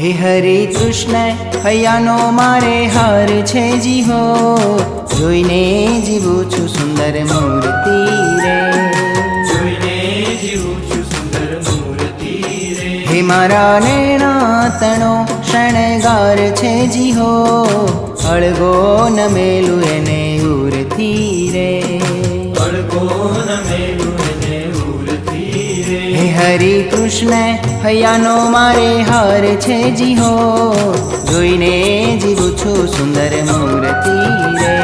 હે હરે કૃષ્ણ હૈયાનો મારે હાર છે જીહો જોઈને જીવું છું સુંદર મૂર્તિ રે. જોઈને જીવું છું સુંદર મૂર્તિ રે. હે મારા નેણા તણો શણગાર છે જીહો અળગો નમેલું એને ઉરતી રે. અડગો હરે કૃષ્ણ હૈયાનો મારે હાર છે જીહો. જોઈને જીવું છું સુંદર મૂર્તિ રે.